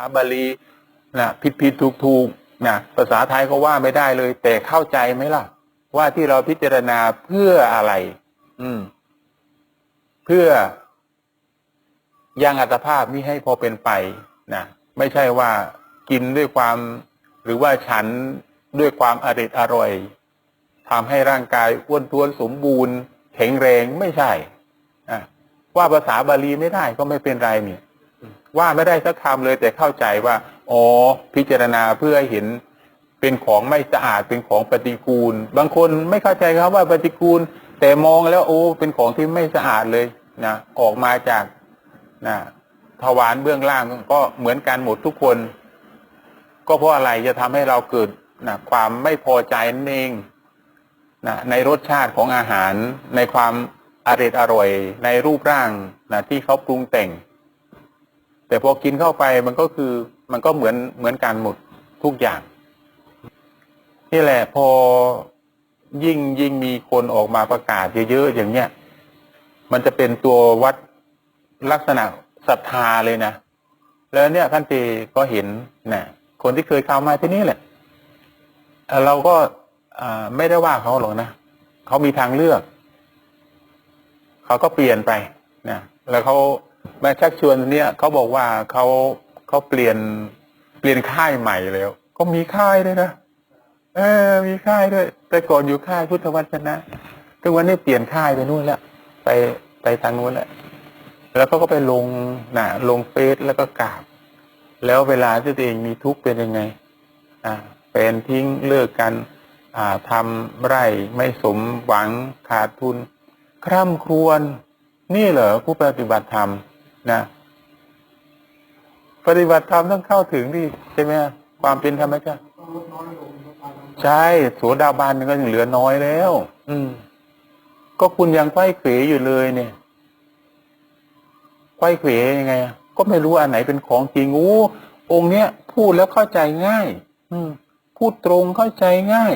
าบาลีนะผิดผิดถูกถูกนะภาษาไทยก็ว่าไม่ได้เลย แต่เข้าใจไหมล่ะ ว่าที่เราพิจารณาเพื่ออะไร อืม เพื่อยังอัตภาพนี้ให้พอเป็นไปนะไม่ใช่ว่ากินด้วยความ หรือว่าฉันด้วยความอริดอร่อยทำให้ร่างกายอ้วนท้วนสมบูรณ์แข็งแรงไม่ใช่ว่าภาษาบาลีไม่ได้ก็ไม่เป็นไรเนี่ย ว่าไม่ได้สักคำเลยแต่เข้าใจว่า อ๋อ พิจารณาเพื่อเห็นเป็นของไม่สะอาดเป็นของปฏิกูล บางคนไม่เข้าใจครับว่าปฏิกูล แต่มองแล้วโอ้เป็นของที่ไม่สะอาดเลยนะออกมาจากนะทวารเบื้องล่างก็เหมือนกันหมดทุกคน ก็เพราะอะไรจะทำให้เราเกิดนะความไม่พอใจนั่นเองนะในรสชาติของอาหารในความอร่อยอร่อยในรูปร่างนะที่เขาปรุงแต่ง แต่พอกินเข้าไปมันก็คือมันก็เหมือนเหมือนกันหมดทุกอย่าง นี่แหละพอยิ่งยิ่งมีคนออกมาประกาศเยอะๆอย่างเนี้ยมันจะเป็นตัววัดลักษณะศรัทธาเลยนะ แล้วเนี่ยท่านเจก็เห็นนะคนที่เคยเข้ามาที่นี่แหละเอ่อเราก็ไม่ได้ว่าเขาหรอกนะเขามีทางเลือก เขาก็เปลี่ยนไปนะแล้วเขา มาชักชวนเนี่ยเขาบอกว่าเขาเขาเปลี่ยนเปลี่ยนค่ายใหม่แล้วก็มีค่ายด้วยนะเออ มีค่ายด้วยแต่ก่อนอยู่ค่ายพุทธวจนะทุกวันนี้เปลี่ยนค่ายไปนู่นแล้วไปไปทางนู้นแล้วแล้วเขาก็ไปลงนะลงเฟซแล้วก็กราบ แล้วเวลาที่ตัวเองมีทุกข์เป็นยังไง อ่าเป็นทิ้งเลิกกัน อ่าทำไร่ไม่สมหวังขาดทุน คร่ำครวญ นี่เหรอผู้ปฏิบัติธรรมนะปฏิบัติธรรมต้องเข้าถึงดิใช่ไหมความเป็นธรรมชาติใช่โสดาบันก็ยังเหลือน้อยแล้ว อืม ก็คุณยังไขว้เขวอยู่เลยเนี่ยไขว้เขวยังไงอะก็ไม่รู้อันไหนเป็นของจริงโอ้องค์เนี้ยพูดแล้วเข้าใจง่าย อืม พูดตรงเข้าใจง่าย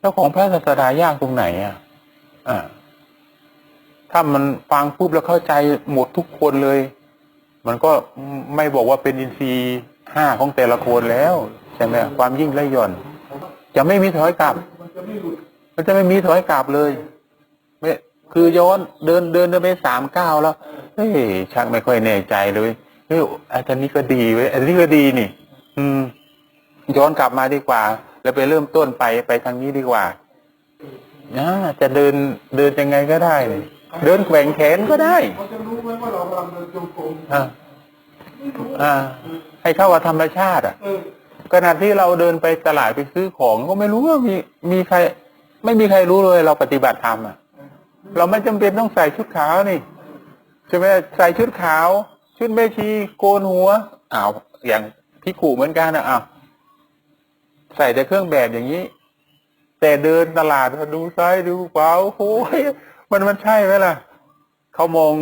แล้วของพระศาสดายากตรงไหนอะ อ่า ถ้ามันฟังปุ๊บแล้วเข้าใจหมดทุกคนเลย มันก็ไม่บอกว่าเป็นอินทรีย์ห้าของแต่ละคนแล้วใช่ไหมความยิ่งและหย่อน จะไม่มีถอยกลับมันจะไม่มีถอยกลับเลยไม่คือย้อนเดินเดินเดินไปสามก้าวแล้วเฮ้ยชักไม่ค่อยแน่ใจเลยเฮ้ยอันนี้ก็ดีเว้ยอันนี้ก็ดีนี่ อืม ย้อนกลับมาดีกว่า แล้วไปเริ่มต้นไปไปทางนี้ดีกว่านะจะเดินเดินยังไงก็ได้นี่ เดินแกว่งแขนก็ได้เขาจะรู้ไหมว่าเรากำลังเดินจงกรมอ่าไม่รู้อ่าให้เข้ากับธรรมชาติ อะเออขณะที่เราเดินไปตลาดไปซื้อของก็ไม่รู้ว่ามีมีใคร ไม่มีใครรู้เลยเราปฏิบัติธรรมอะ เราไม่จำเป็นต้องใส่ชุดขาวนี่ใช่ไหมใส่ชุดขาว ชุดแม่ชีโกนหัวอ้าวอย่างพี่ขู่เหมือนกันนะอ้าวใส่แต่เครื่องแบบอย่างนี้ แต่เดินตลาดดูซ้ายดูขวาโอ้โห มันมันใช่ไหมล่ะเขามอง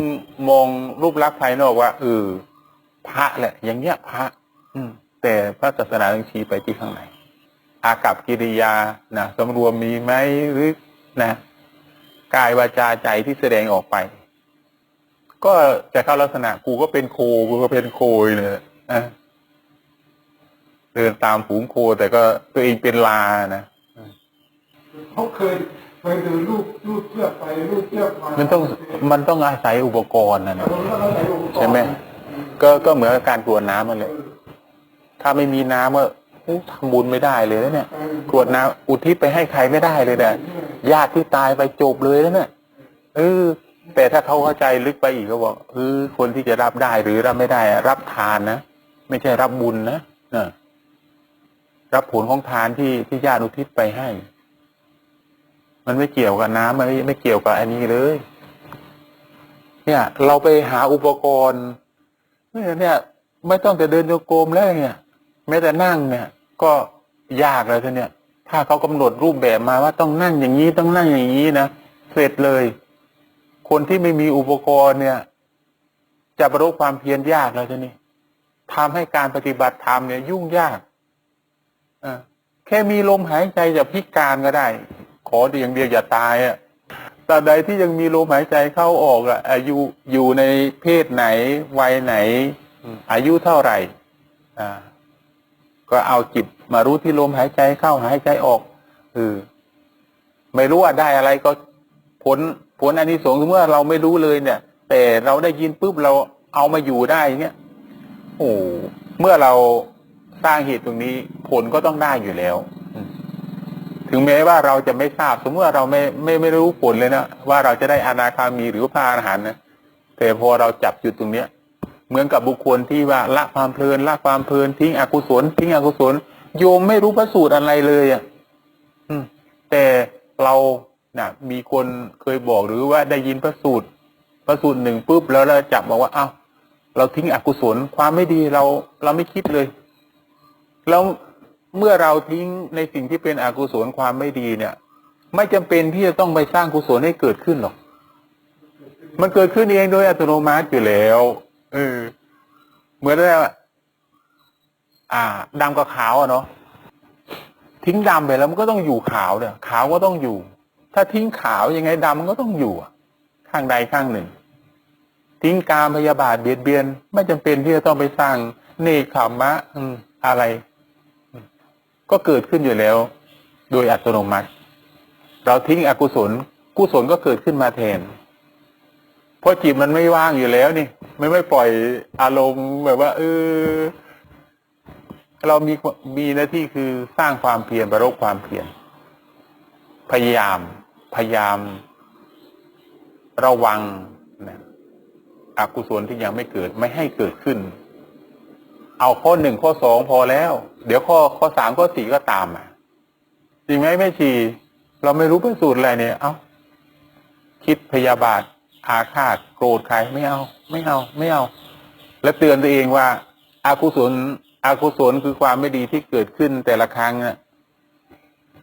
มองรูปลักษณ์ภายนอกว่าเออพระแหละ อย่างเงี้ยพระ อืม แต่พระศาสนาต้องชี้ไปที่ข้างในอากับกิริยานะสำรวมมีไหมหรือนะกายวาจาใจที่แสดงออกไป ก็จะเข้าลักษณะกูก็เป็นโคกูก็เป็นโคยเลยนะเดินตามฝูงโคแต่ก็ตัวเองเป็นลานะเขาเคย เคยเดินลูกลูกเชือกไปลูกเชือกมามันต้องมันต้องอาศัยอุปกรณ์นะนะเราก็ต้องใส่อุปกรณ์ใช่ไหม ก็ก็เหมือนกับการกรวดน้ำมันเลย ถ้าไม่มีน้ำก็อู้ทำบุญไม่ได้เลยนะเนี่ยเออกรวดน้ำอุทิศไปให้ใครไม่ได้เลยเนี่ยญาติที่ตายไปจบเลยนะเนี่ยเออ แต่ถ้าเขาเข้าใจลึกไปอีกก็บอกเออคนที่จะรับได้หรือรับไม่ได้อะรับทานนะไม่ใช่รับบุญนะนะรับผลของทานที่ที่ญาติอุทิศไปให้ มันไม่เกี่ยวกับน้ำมันไม่ไม่เกี่ยวกับอันนี้เลย เนี่ย เราไปหาอุปกรณ์เนี่ย ไม่ต้องแต่เดินโยกมแล้วเนี่ยแม้แต่นั่งเนี่ย ก็ยากเลยทีเนี่ย ถ้าเขากำหนดรูปแบบมาว่าต้องนั่งอย่างนี้ต้องนั่งอย่างนี้นะเสร็จเลย คนที่ไม่มีอุปกรณ์เนี่ย จะประสบความเพียรยากแล้วทีนี้ทำให้การปฏิบัติธรรมเนี่ย ยุ่งยากอ่าแค่มีลมหายใจจะพิการก็ได้ ขออย่างเดียวอย่าตายอะตราบใดที่ยังมีลมหายใจเข้าออกอะอายุอยู่ในเพศไหนวัยไหน อายุเท่าไหร่ อ่า ก็เอาจิตมารู้ที่ลมหายใจเข้าหายใจออกเออไม่รู้ว่าได้อะไรก็ผลผลอันนี้สงส์เมื่อเราไม่รู้เลยเนี่ย แต่เราได้ยินปุ๊บเราเอามาอยู่ได้อย่างเงี้ยโอ้เมื่อเราสร้างเหตุตรงนี้ผลก็ต้องได้อยู่แล้วอืม ถึงแม้ว่าเราจะไม่ทราบ สมมติว่าเราไม่ไม่ไม่รู้ผลเลยนะว่าเราจะได้อนาคามีหรือพระอรหันต์นะแต่พอเราจับจุดตรงเนี้ย เหมือนกับบุคคลที่ว่าละความเพลินละความเพลินทิ้งอกุศลทิ้งอกุศล โยมไม่รู้พระสูตรอะไรเลยอะอืมแต่เรานะมีคนเคยบอกหรือว่าได้ยินพระสูตรพระสูตรหนึ่งปุ๊บแล้วเราจับบอกว่าเอ้าเราทิ้งอกุศลความไม่ดีเราเราไม่คิดเลยแล้ว เมื่อเราทิ้งในสิ่งที่เป็นอกุศลความไม่ดีเนี่ย ไม่จำเป็นที่จะต้องไปสร้างกุศลให้เกิดขึ้นหรอก มันเกิดขึ้นเองโดยอัตโนมัติอยู่แล้วเออเหมือนว่าอ่าดำกับขาวอะเนาะทิ้งดำไปแล้วมันก็ต้องอยู่ขาวเนี่ยขาวก็ต้องอยู่ ถ้าทิ้งขาวยังไงดำมันก็ต้องอยู่ข้างใดข้างหนึ่ง ทิ้งการพยาบาทเบียดเบียน ไม่จำเป็นที่จะต้องไปสร้างเนคขามะ อืมอะไร ก็เกิดขึ้นอยู่แล้ว โดยอัตโนมัติ เราทิ้งอกุศล กุศลก็เกิดขึ้นมาแทน เพราะจิตมันไม่ว่างอยู่แล้วนี่ไม่ไม่ปล่อยอารมณ์แบบว่า เออ เรามีมีหน้าที่คือสร้างความเพียรประรบความเพียรพยายาม พยายาม ระวังนะอกุศลที่ยังไม่เกิดไม่ให้เกิดขึ้น เอาข้อหนึ่งข้อสองพอแล้ว เดี๋ยวข้อข้อสามข้อสี่ก็ตามมาจริงไหมไม่ชี เราไม่รู้เป็นสูตรอะไรเนี่ย เอาคิดพยาบาท อาฆาตโกรธใครไม่เอา ไม่เอา ไม่เอา และเตือนตัวเองว่า อากุศลอากุศลคือความไม่ดีที่เกิดขึ้นแต่ละครั้งน่ะ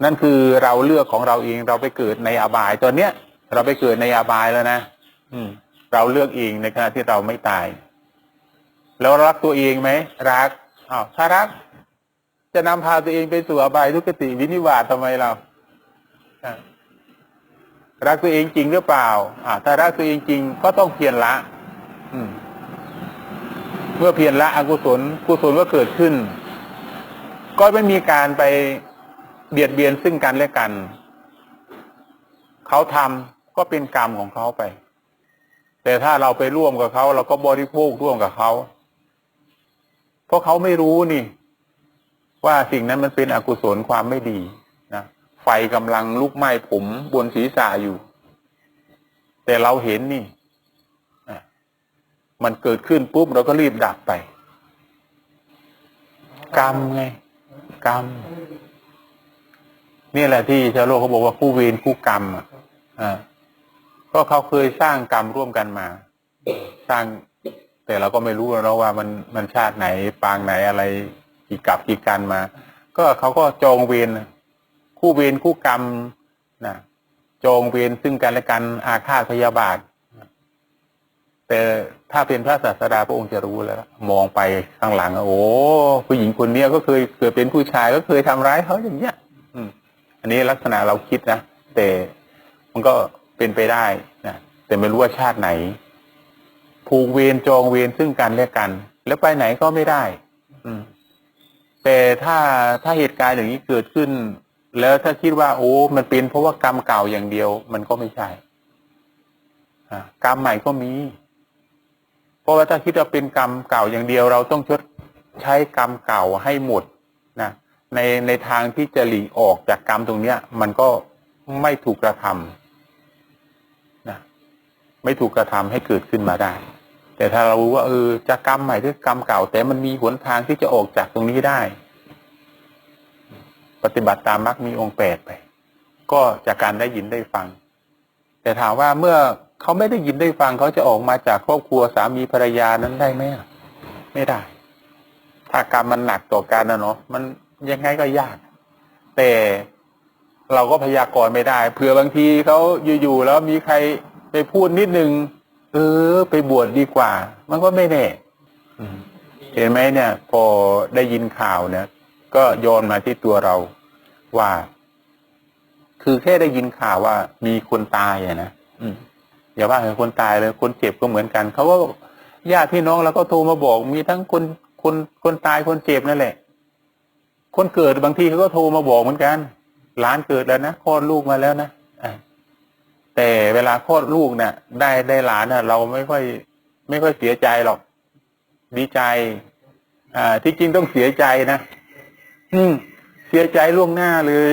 นั่นคือเราเลือกของเราเองเราไปเกิดในอบายตอนเนี้ย เราไปเกิดในอบายแล้วนะอืม เราเลือกเองในขณะที่เราไม่ตาย แล้วรักตัวเองไหมรักอ้าวถ้ารัก จะนำพาตัวเองไปสู่อบายทุกขติวินิวาสทำไมเรารักตัวเองจริงหรือเปล่าอ่าถ้ารักตัวเองจริงก็ต้องเพียรละ อืม เมื่อเพียรละอกุศล กุศลก็เกิดขึ้น ก็ไม่มีการไปเบียดเบียนซึ่งกันและกัน เขาทำก็เป็นกรรมของเขาไป แต่ถ้าเราไปร่วมกับเขา เราก็บริโภคร่วมกับเขา เพราะเขาไม่รู้นี่ ว่าสิ่งนั้นมันเป็นอกุศลความไม่ดีนะไฟกำลังลุกไหม้ผมบนศีรษะอยู่ แต่เราเห็นนี่มันเกิดขึ้นปุ๊บเราก็รีบดับไป กรรมไง กรรมนี่แหละที่ชาวโลกเขาบอกว่าคู่เวรคู่กรรมอะอ่าก็เขาเคยสร้างกรรมร่วมกันมา สร้าง แต่เราก็ไม่รู้แล้วว่ามันมันชาติไหนปางไหนอะไรกี่กับกี่กันมา ก็เขาก็จองเวรคู่เวรคู่กรรมนะจองเวรซึ่งกันและกันอาฆาตพยาบาทแต่ถ้าเป็นพระศาสดาพระองค์จะรู้แล้ว มองไปข้างหลังโอ้ผู้หญิงคนเนี้ยก็เคยเกิดเป็นผู้ชายก็เคยทำร้ายเขาอย่างเงี้ย อืม อันนี้ลักษณะเราคิดนะแต่มันก็เป็นไปได้นะแต่ไม่รู้ว่าชาติไหน ผูกเวรจองเวรซึ่งกันและกัน แล้วไปไหนก็ไม่ได้ อืม แต่ถ้าถ้าเหตุการณ์อย่างนี้เกิดขึ้น แล้วถ้าคิดว่า โอ้ มันเป็นเพราะว่ากรรมเก่าอย่างเดียว มันก็ไม่ใช่อ่ากรรมใหม่ก็มี เพราะว่าถ้าคิดว่าเป็นกรรมเก่าอย่างเดียว เราต้องชดใช้กรรมเก่าให้หมดนะในในทางที่จะหลีกออกจากกรรมตรงเนี้ย มันก็ไม่ถูกกระทำนะไม่ถูกกระทำให้เกิดขึ้นมาได้ แต่ถ้าเรารู้ว่าเออจะกรรมใหม่หรือกรรมเก่า แต่มันมีหนทางที่จะออกจากตรงนี้ได้ ปฏิบัติตามมรรคมีองค์แปดไป ก็จากการได้ยินได้ฟัง แต่ถามว่าเมื่อเขาไม่ได้ยินได้ฟังเขาจะออกมาจากครอบครัวสามีภรรยานั้นได้ไหมไม่ได้ ถ้ากรรมมันหนักต่อกันนะเนาะมันยังไงก็ยาก แต่เราก็พยากรณ์ไม่ได้เผื่อบางทีเขาอยู่ๆแล้วมีใครไปพูดนิดนึง ออไปบวชดีกว่า มันก็ไม่แน่เห็นไหมเนี่ย พอได้ยินข่าวเนี่ยก็โยนมาที่ตัวเราว่า คือแค่ได้ยินข่าวว่ามีคนตายอะนะอย่าว่าแต่คนตายเลยคนเจ็บก็เหมือนกันเขาก็ญาติพี่น้องเราก็โทรมาบอก มีทั้งคนคนคนตายคนเจ็บนั่นแหละ คนเกิดบางทีเขาก็โทรมาบอกเหมือนกันหลานเกิดแล้วนะคลอดลูกมาแล้วนะ แต่เวลาคลอดลูกเนี่ยได้ได้หลานน่ะเราไม่ค่อย ไม่ค่อยเสียใจหรอก ดีใจ อ่า ที่จริงต้องเสียใจนะอืม เสียใจล่วงหน้าเลย